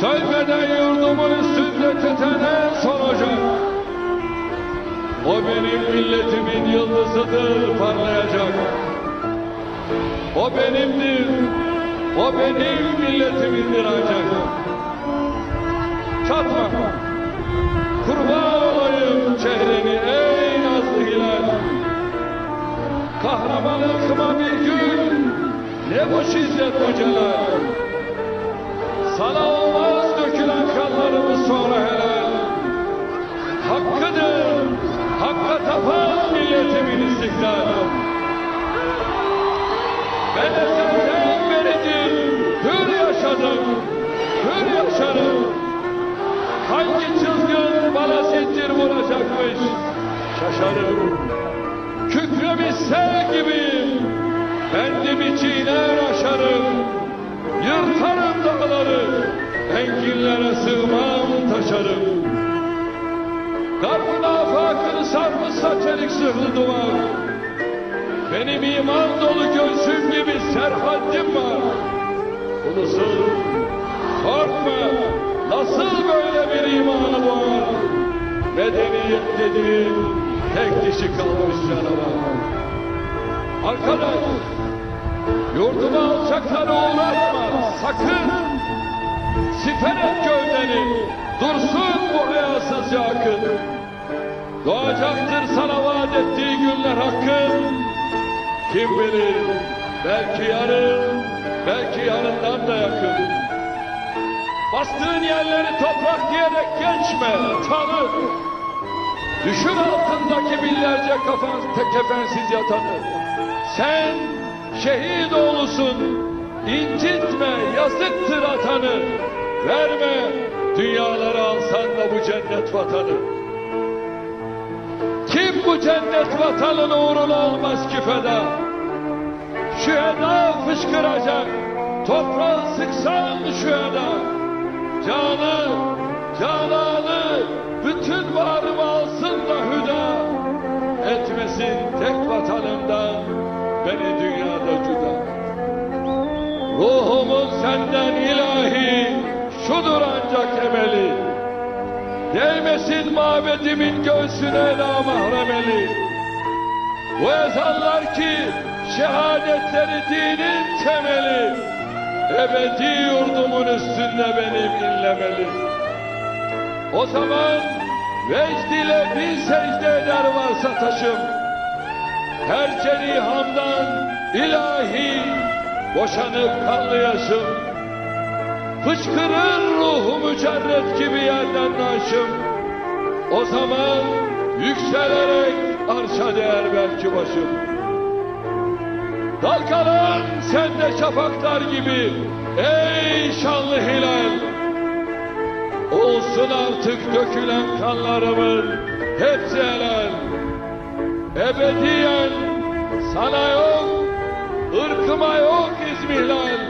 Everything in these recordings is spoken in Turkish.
Sönmeden yurdumun üstünde tüten en son ocak. O benim milletimin yıldızıdır parlayacak. O benimdir, o benim milletimindir ancak. Çatma, kurban olayım çehreni ey nazlı hilal. Kahraman ırkıma bir gün, ne bu şiddet bu celal. Sana olmaz Hakkıdır, hakka tapan milletimin istiklal. Ben ezelden beridir hür yaşadım, hür yaşarım. Hangi çılgın bana zincir vuracakmış, şaşarım. Kükremiş sel gibiyim, bendimi çiğner aşarım. Yırtarım dağları, enginlere sığmam taşarım. Garbın afakını sarmışsa çelik zırhlı duvar. Benim iman dolu göğsüm gibi serhattim var. Ulusun, korkma, nasıl böyle bir imanı var? Medeniyet dediğin tek dişi kalmış canavar. Arkadaş, yurdumu alçaklara uğratma, sakın. Siper et gövdeni, dursun bu hayasızca akın. Doğacaktır sana vaat ettiği günler hakkın. Kim bilir, belki yarın, belki yarından da yakın. Bastığın yerleri toprak diyerek geçme, tanı. Düşün altındaki binlerce kafan, kefensiz yatanı. Sen şehit oğlusun, incitme, yazıktır atanı. Verme, dünyaları alsan da bu cennet vatanı. Kim bu cennet vatanın uğruna olmaz ki feda? Şüheda fışkıracak, toprağı sıksan şüheda. Canı, cananı, bütün varımı alsın da hüda. Etmesin tek vatanımdan beni dünyada cüda. Ruhumun senden ilahi, şudur ancak emeli. Değmesin mabedimin göğsüne namahremeli. Bu ezanlar ki şehadetleri dinin temeli. Ebedi yurdumun üstünde benim inlemeli. O zaman vecd ile bir secde eder varsa taşım. Her cerihamdan ilahi boşanıp kanlı yaşım. Fışkırır ruhu mücerret gibi yerden naşım. O zaman yükselerek arşa değer belki başım. Dalgalan sen de şafaklar gibi ey şanlı hilal. Olsun artık dökülen kanlarımın hepsi helal. Ebediyen sana yok, ırkıma yok izmihlal.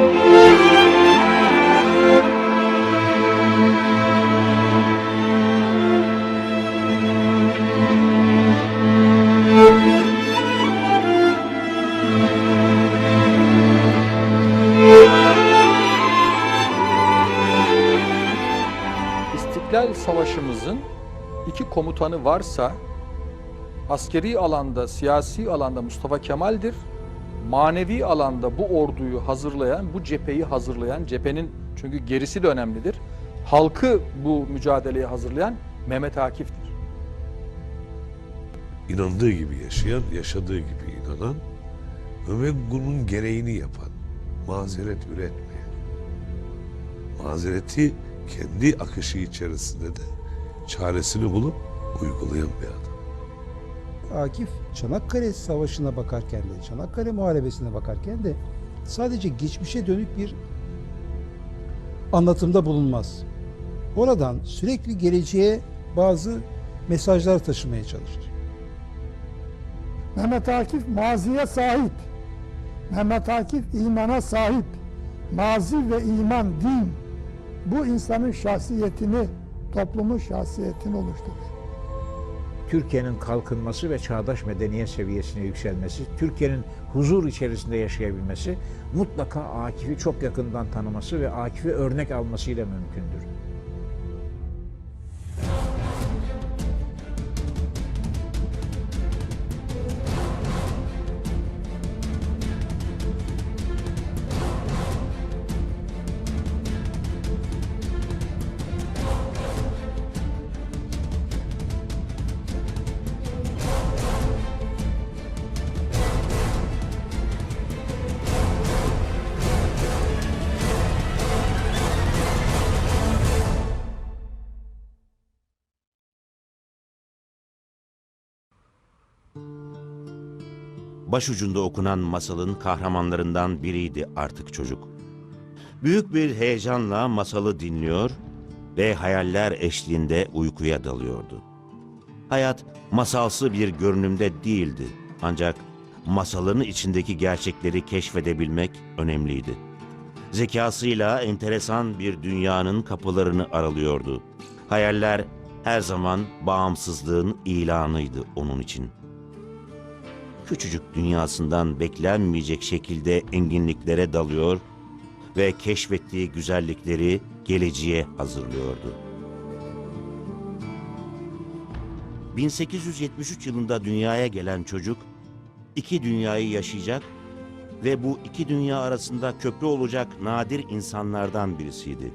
Komutanı varsa askeri alanda, siyasi alanda Mustafa Kemal'dir. Manevi alanda bu orduyu hazırlayan, bu cepheyi hazırlayan, cephenin çünkü gerisi de önemlidir. Halkı bu mücadeleye hazırlayan Mehmet Akif'tir. inandığı gibi yaşayan, yaşadığı gibi inanan ve bunun gereğini yapan, mazeret üretmeyen, mazereti kendi akışı içerisinde de çaresini bulup uygulayan bir adam. Akif Çanakkale Savaşı'na bakarken de, Çanakkale Muharebesi'ne bakarken de sadece geçmişe dönük bir anlatımda bulunmaz. Oradan sürekli geleceğe bazı mesajlar taşımaya çalışır. Mehmet Akif maziye sahip. Mehmet Akif imana sahip. mazi ve iman, din bu insanın şahsiyetini, toplumun şahsiyetini oluşturur. Türkiye'nin kalkınması ve çağdaş medeniyet seviyesine yükselmesi, Türkiye'nin huzur içerisinde yaşayabilmesi mutlaka Akif'i çok yakından tanıması ve Akif'i örnek almasıyla mümkündür. Başucunda okunan masalın kahramanlarından biriydi artık çocuk. Büyük bir heyecanla masalı dinliyor ve hayaller eşliğinde uykuya dalıyordu. Hayat masalsı bir görünümde değildi ancak masalın içindeki gerçekleri keşfedebilmek önemliydi. Zekasıyla enteresan bir dünyanın kapılarını aralıyordu. Hayaller her zaman bağımsızlığın ilanıydı onun için.'' Küçücük dünyasından beklenmeyecek şekilde enginliklere dalıyor ve keşfettiği güzellikleri geleceğe hazırlıyordu. 1873 yılında dünyaya gelen çocuk iki dünyayı yaşayacak ve bu iki dünya arasında köprü olacak nadir insanlardan birisiydi.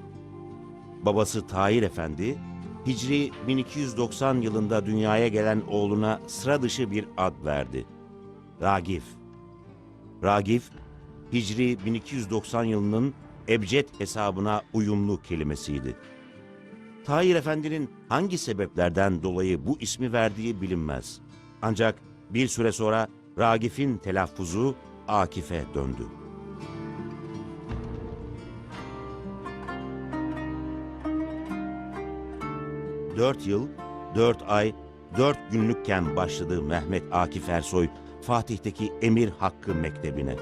Babası Tahir Efendi, Hicri 1290 yılında dünyaya gelen oğluna sıra dışı bir ad verdi. Ragif. Ragif, Hicri 1290 yılının ebced hesabına uyumlu kelimesiydi. Tahir Efendi'nin hangi sebeplerden dolayı bu ismi verdiği bilinmez. Ancak bir süre sonra Ragif'in telaffuzu Akif'e döndü. Dört yıl, dört ay, dört günlükken başladı Mehmet Akif Ersoy Fatih'teki Emir Hakkı Mektebi'ne.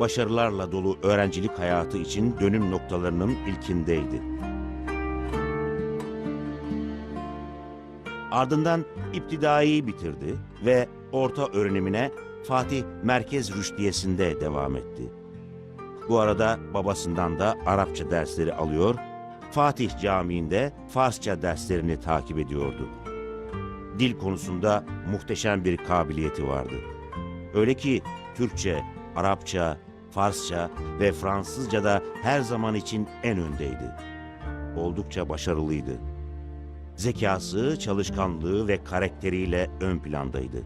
Başarılarla dolu öğrencilik hayatı için dönüm noktalarının ilkindeydi. Ardından iptidaiyi bitirdi ve orta öğrenimine Fatih Merkez Rüştiyesi'nde devam etti. Bu arada babasından da Arapça dersleri alıyor, Fatih Camii'nde Farsça derslerini takip ediyordu dil konusunda muhteşem bir kabiliyeti vardı. Öyle ki Türkçe, Arapça, Farsça ve Fransızca da her zaman için en öndeydi. Oldukça başarılıydı. Zekası, çalışkanlığı ve karakteriyle ön plandaydı.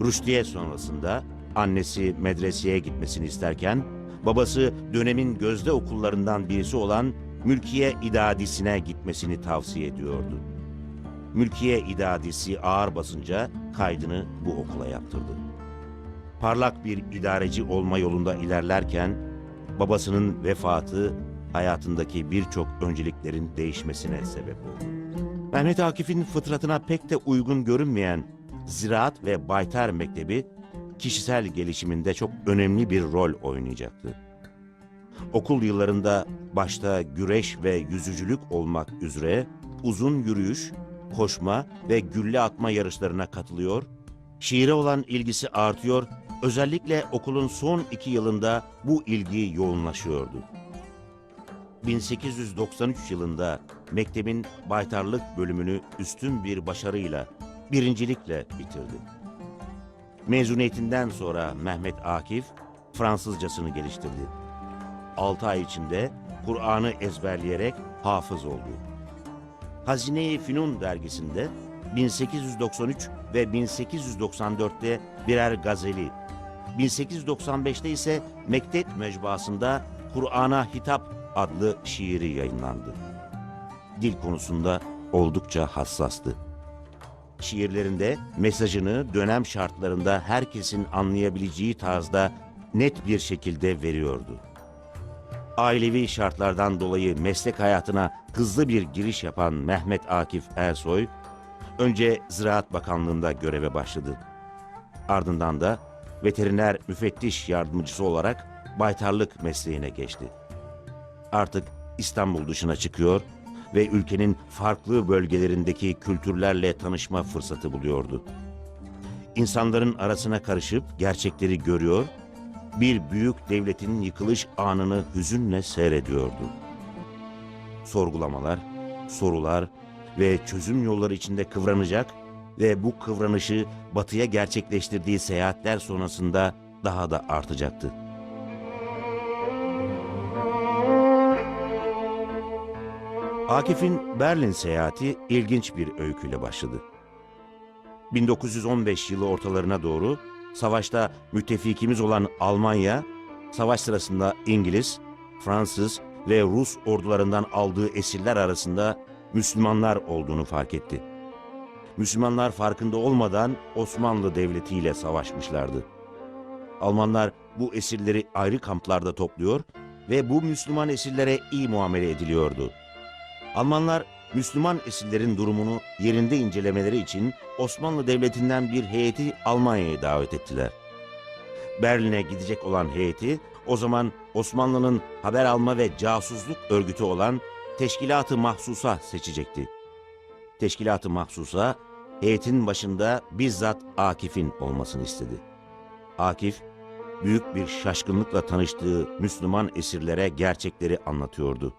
Rüştiye sonrasında annesi medreseye gitmesini isterken babası dönemin gözde okullarından birisi olan Mülkiye İdadisi'ne gitmesini tavsiye ediyordu. Mülkiye idadisi ağır basınca kaydını bu okula yaptırdı. Parlak bir idareci olma yolunda ilerlerken babasının vefatı hayatındaki birçok önceliklerin değişmesine sebep oldu. Mehmet Akif'in fıtratına pek de uygun görünmeyen Ziraat ve Baytar Mektebi kişisel gelişiminde çok önemli bir rol oynayacaktı. Okul yıllarında başta güreş ve yüzücülük olmak üzere uzun yürüyüş, koşma ve gülle atma yarışlarına katılıyor, şiire olan ilgisi artıyor, özellikle okulun son iki yılında bu ilgi yoğunlaşıyordu. 1893 yılında mektebin baytarlık bölümünü üstün bir başarıyla, birincilikle bitirdi. Mezuniyetinden sonra Mehmet Akif Fransızcasını geliştirdi. 6 ay içinde Kur'an'ı ezberleyerek hafız oldu. Hazine-i Fünun dergisinde 1893 ve 1894'te birer gazeli, 1895'te ise Mektep Mecbası'nda Kur'an'a Hitap adlı şiiri yayınlandı. Dil konusunda oldukça hassastı. Şiirlerinde mesajını dönem şartlarında herkesin anlayabileceği tarzda net bir şekilde veriyordu ailevi şartlardan dolayı meslek hayatına hızlı bir giriş yapan Mehmet Akif Ersoy, önce Ziraat Bakanlığı'nda göreve başladı. Ardından da veteriner müfettiş yardımcısı olarak baytarlık mesleğine geçti. Artık İstanbul dışına çıkıyor ve ülkenin farklı bölgelerindeki kültürlerle tanışma fırsatı buluyordu. İnsanların arasına karışıp gerçekleri görüyor, bir büyük devletin yıkılış anını hüzünle seyrediyordu. Sorgulamalar, sorular ve çözüm yolları içinde kıvranacak ve bu kıvranışı batıya gerçekleştirdiği seyahatler sonrasında daha da artacaktı. Akif'in Berlin seyahati ilginç bir öyküyle başladı. 1915 yılı ortalarına doğru savaşta müttefikimiz olan Almanya, savaş sırasında İngiliz, Fransız ve Rus ordularından aldığı esirler arasında Müslümanlar olduğunu fark etti. Müslümanlar farkında olmadan Osmanlı Devleti ile savaşmışlardı. Almanlar bu esirleri ayrı kamplarda topluyor ve bu Müslüman esirlere iyi muamele ediliyordu. Almanlar Müslüman esirlerin durumunu yerinde incelemeleri için Osmanlı Devleti'nden bir heyeti Almanya'ya davet ettiler. Berlin'e gidecek olan heyeti o zaman Osmanlı'nın haber alma ve casusluk örgütü olan Teşkilat-ı Mahsusa seçecekti. Teşkilat-ı Mahsusa heyetin başında bizzat Akif'in olmasını istedi. Akif, büyük bir şaşkınlıkla tanıştığı Müslüman esirlere gerçekleri anlatıyordu.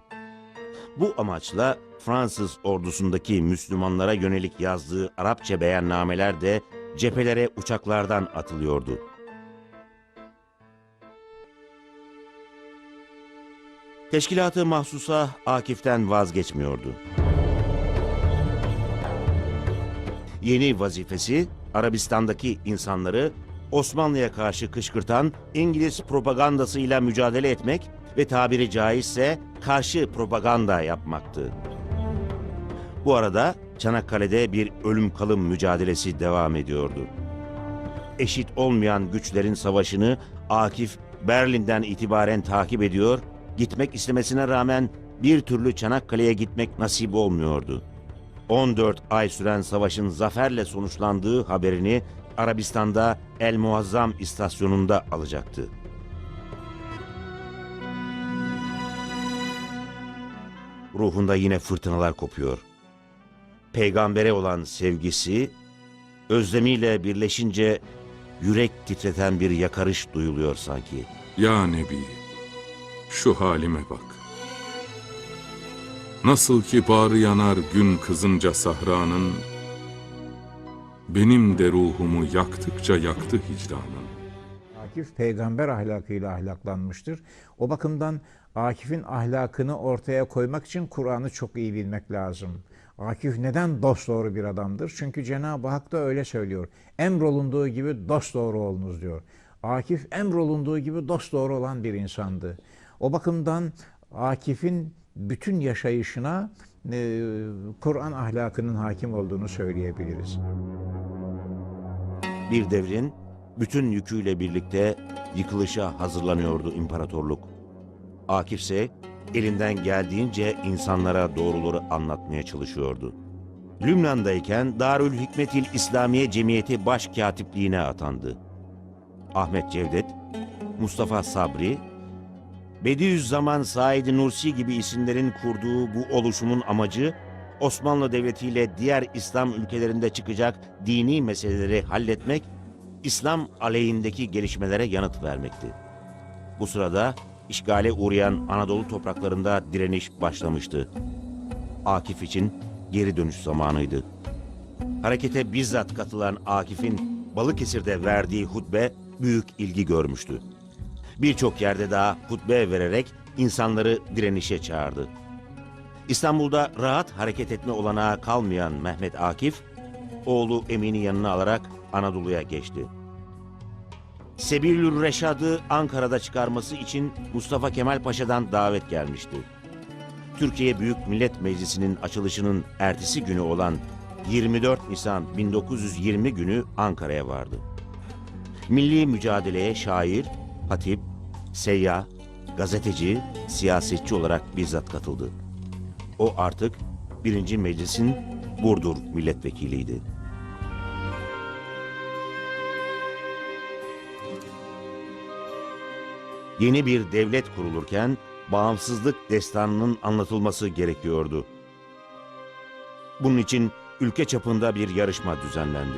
Bu amaçla Fransız ordusundaki Müslümanlara yönelik yazdığı Arapça beyannameler de cephelere uçaklardan atılıyordu. Teşkilatı mahsusa Akif'ten vazgeçmiyordu. Yeni vazifesi Arabistan'daki insanları Osmanlı'ya karşı kışkırtan İngiliz propagandasıyla mücadele etmek ve tabiri caizse karşı propaganda yapmaktı. Bu arada Çanakkale'de bir ölüm kalım mücadelesi devam ediyordu. Eşit olmayan güçlerin savaşını Akif Berlin'den itibaren takip ediyor, gitmek istemesine rağmen bir türlü Çanakkale'ye gitmek nasip olmuyordu. 14 ay süren savaşın zaferle sonuçlandığı haberini Arabistan'da El Muazzam istasyonunda alacaktı. Ruhunda yine fırtınalar kopuyor. Peygambere olan sevgisi, özlemiyle birleşince yürek titreten bir yakarış duyuluyor sanki. Ya Nebi, şu halime bak. Nasıl ki bağrı yanar gün kızınca sahranın, benim de ruhumu yaktıkça yaktı hicranın. Akif peygamber ahlakıyla ahlaklanmıştır. O bakımdan Akif'in ahlakını ortaya koymak için Kur'an'ı çok iyi bilmek lazım. Akif neden dosdoğru bir adamdır? Çünkü Cenab-ı Hak da öyle söylüyor. Emrolunduğu gibi dosdoğru olunuz diyor. Akif emrolunduğu gibi dosdoğru olan bir insandı. O bakımdan Akif'in bütün yaşayışına e, Kur'an ahlakının hakim olduğunu söyleyebiliriz. Bir devrin bütün yüküyle birlikte yıkılışa hazırlanıyordu imparatorluk. Akif ise elinden geldiğince insanlara doğruları anlatmaya çalışıyordu. Lübnan'dayken Darül Hikmetil İslamiye Cemiyeti Başkatipliğine atandı. Ahmet Cevdet, Mustafa Sabri, Bediüzzaman Said Nursi gibi isimlerin kurduğu bu oluşumun amacı Osmanlı Devleti ile diğer İslam ülkelerinde çıkacak dini meseleleri halletmek, İslam aleyhindeki gelişmelere yanıt vermekti. Bu sırada işgale uğrayan Anadolu topraklarında direniş başlamıştı. Akif için geri dönüş zamanıydı. Harekete bizzat katılan Akif'in Balıkesir'de verdiği hutbe büyük ilgi görmüştü. Birçok yerde daha hutbe vererek insanları direnişe çağırdı. İstanbul'da rahat hareket etme olanağı kalmayan Mehmet Akif, oğlu Emin'i yanına alarak Anadolu'ya geçti. Sebilül Reşad'ı Ankara'da çıkarması için Mustafa Kemal Paşa'dan davet gelmişti. Türkiye Büyük Millet Meclisi'nin açılışının ertesi günü olan 24 Nisan 1920 günü Ankara'ya vardı. Milli mücadeleye şair, hatip, seyyah, gazeteci, siyasetçi olarak bizzat katıldı. O artık birinci meclisin Burdur milletvekiliydi. Yeni bir devlet kurulurken bağımsızlık destanının anlatılması gerekiyordu. Bunun için ülke çapında bir yarışma düzenlendi.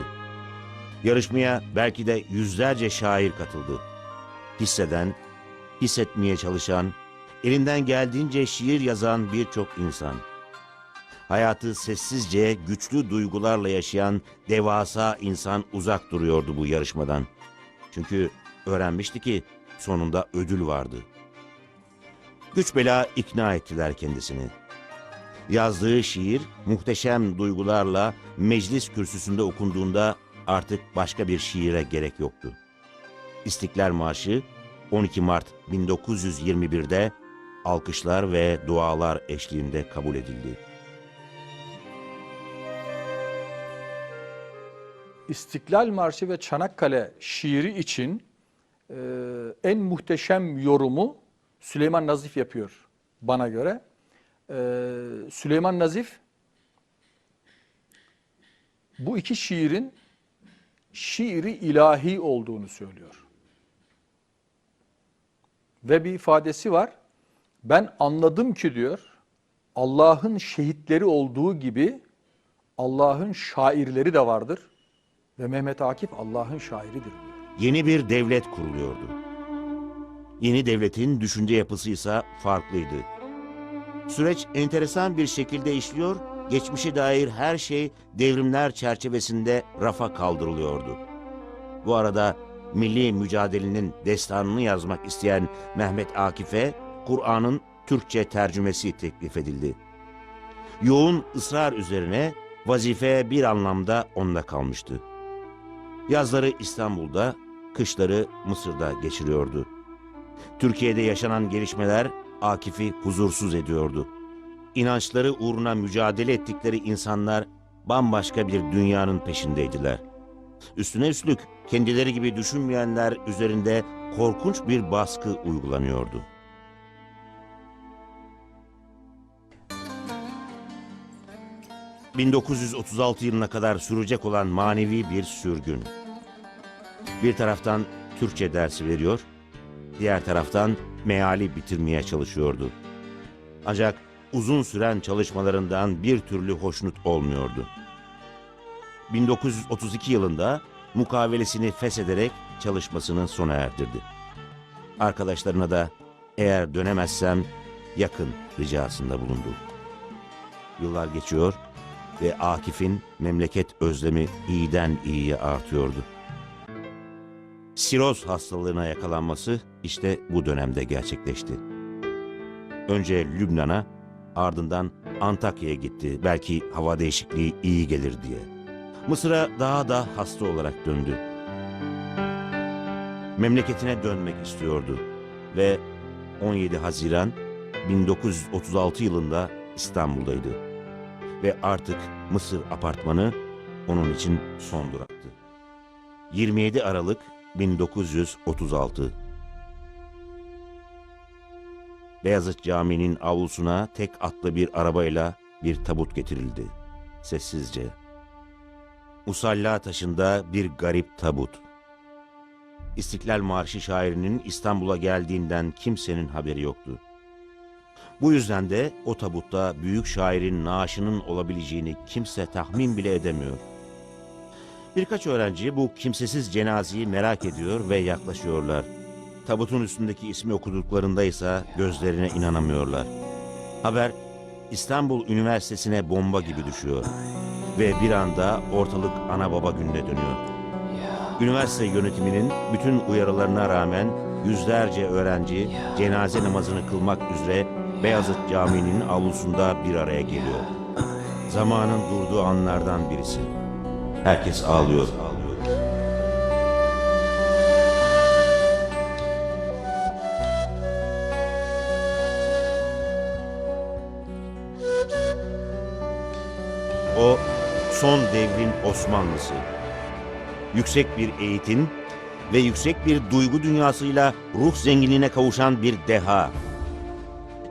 Yarışmaya belki de yüzlerce şair katıldı. Hisseden, hissetmeye çalışan, elinden geldiğince şiir yazan birçok insan. Hayatı sessizce, güçlü duygularla yaşayan devasa insan uzak duruyordu bu yarışmadan. Çünkü öğrenmişti ki sonunda ödül vardı. Güç bela ikna ettiler kendisini. Yazdığı şiir muhteşem duygularla meclis kürsüsünde okunduğunda artık başka bir şiire gerek yoktu. İstiklal Marşı 12 Mart 1921'de alkışlar ve dualar eşliğinde kabul edildi. İstiklal Marşı ve Çanakkale şiiri için e, en muhteşem yorumu Süleyman Nazif yapıyor bana göre. E, Süleyman Nazif bu iki şiirin şiiri ilahi olduğunu söylüyor. Ve bir ifadesi var. Ben anladım ki diyor Allah'ın şehitleri olduğu gibi Allah'ın şairleri de vardır. Ve Mehmet Akif Allah'ın şairidir. Yeni bir devlet kuruluyordu. Yeni devletin düşünce yapısı ise farklıydı. Süreç enteresan bir şekilde işliyor, geçmişe dair her şey devrimler çerçevesinde rafa kaldırılıyordu. Bu arada milli mücadelenin destanını yazmak isteyen Mehmet Akif'e Kur'an'ın Türkçe tercümesi teklif edildi. Yoğun ısrar üzerine vazife bir anlamda onda kalmıştı. Yazları İstanbul'da, kışları Mısır'da geçiriyordu. Türkiye'de yaşanan gelişmeler Akif'i huzursuz ediyordu. İnançları uğruna mücadele ettikleri insanlar bambaşka bir dünyanın peşindeydiler. Üstüne üstlük kendileri gibi düşünmeyenler üzerinde korkunç bir baskı uygulanıyordu. ...1936 yılına kadar sürecek olan manevi bir sürgün. Bir taraftan Türkçe dersi veriyor, diğer taraftan meali bitirmeye çalışıyordu. Ancak uzun süren çalışmalarından bir türlü hoşnut olmuyordu. 1932 yılında mukavelesini feshederek çalışmasını sona erdirdi. Arkadaşlarına da eğer dönemezsem yakın ricasında bulundu. Yıllar geçiyor ve Akif'in memleket özlemi iyiden iyiye artıyordu. Siroz hastalığına yakalanması işte bu dönemde gerçekleşti. Önce Lübnan'a, ardından Antakya'ya gitti. Belki hava değişikliği iyi gelir diye. Mısır'a daha da hasta olarak döndü. Memleketine dönmek istiyordu ve 17 Haziran 1936 yılında İstanbul'daydı. Ve artık Mısır apartmanı onun için son duraktı. 27 Aralık 1936 Beyazıt Camii'nin avlusuna tek atlı bir arabayla bir tabut getirildi. Sessizce. Musalla taşında bir garip tabut. İstiklal Marşı şairinin İstanbul'a geldiğinden kimsenin haberi yoktu. Bu yüzden de o tabutta büyük şairin naaşının olabileceğini kimse tahmin bile edemiyor. Birkaç öğrenci bu kimsesiz cenazeyi merak ediyor ve yaklaşıyorlar. Tabutun üstündeki ismi okuduklarında ise gözlerine inanamıyorlar. Haber İstanbul Üniversitesi'ne bomba gibi düşüyor. Ve bir anda ortalık ana baba gününe dönüyor. Üniversite yönetiminin bütün uyarılarına rağmen yüzlerce öğrenci cenaze namazını kılmak üzere Beyazıt Camii'nin avlusunda bir araya geliyor. Zamanın durduğu anlardan birisi. Herkes ağlıyor. O son devrin Osmanlısı. Yüksek bir eğitim ve yüksek bir duygu dünyasıyla ruh zenginliğine kavuşan bir deha.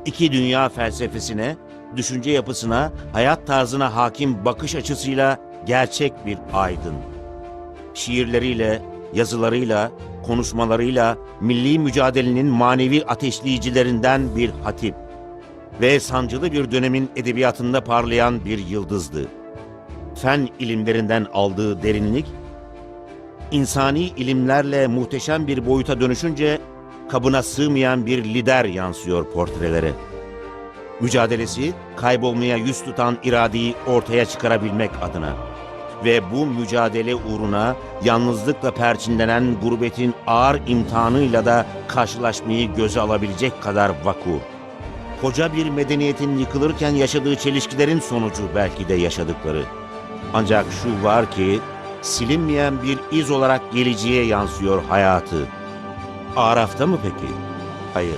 İki dünya felsefesine, düşünce yapısına, hayat tarzına hakim bakış açısıyla gerçek bir aydın. Şiirleriyle, yazılarıyla, konuşmalarıyla milli mücadelenin manevi ateşleyicilerinden bir hatip ve sancılı bir dönemin edebiyatında parlayan bir yıldızdı. Fen ilimlerinden aldığı derinlik, insani ilimlerle muhteşem bir boyuta dönüşünce kabına sığmayan bir lider yansıyor portrelere. Mücadelesi kaybolmaya yüz tutan iradeyi ortaya çıkarabilmek adına ve bu mücadele uğruna yalnızlıkla perçinlenen gurbetin ağır imtihanıyla da karşılaşmayı göze alabilecek kadar vakur. Koca bir medeniyetin yıkılırken yaşadığı çelişkilerin sonucu belki de yaşadıkları. Ancak şu var ki silinmeyen bir iz olarak geleceğe yansıyor hayatı. Araf'ta mı peki? Hayır.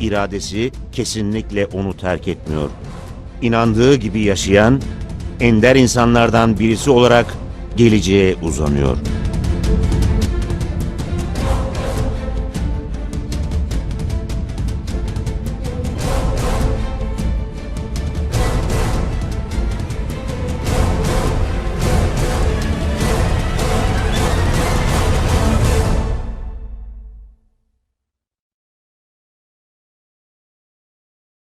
İradesi kesinlikle onu terk etmiyor. İnandığı gibi yaşayan ender insanlardan birisi olarak geleceğe uzanıyor.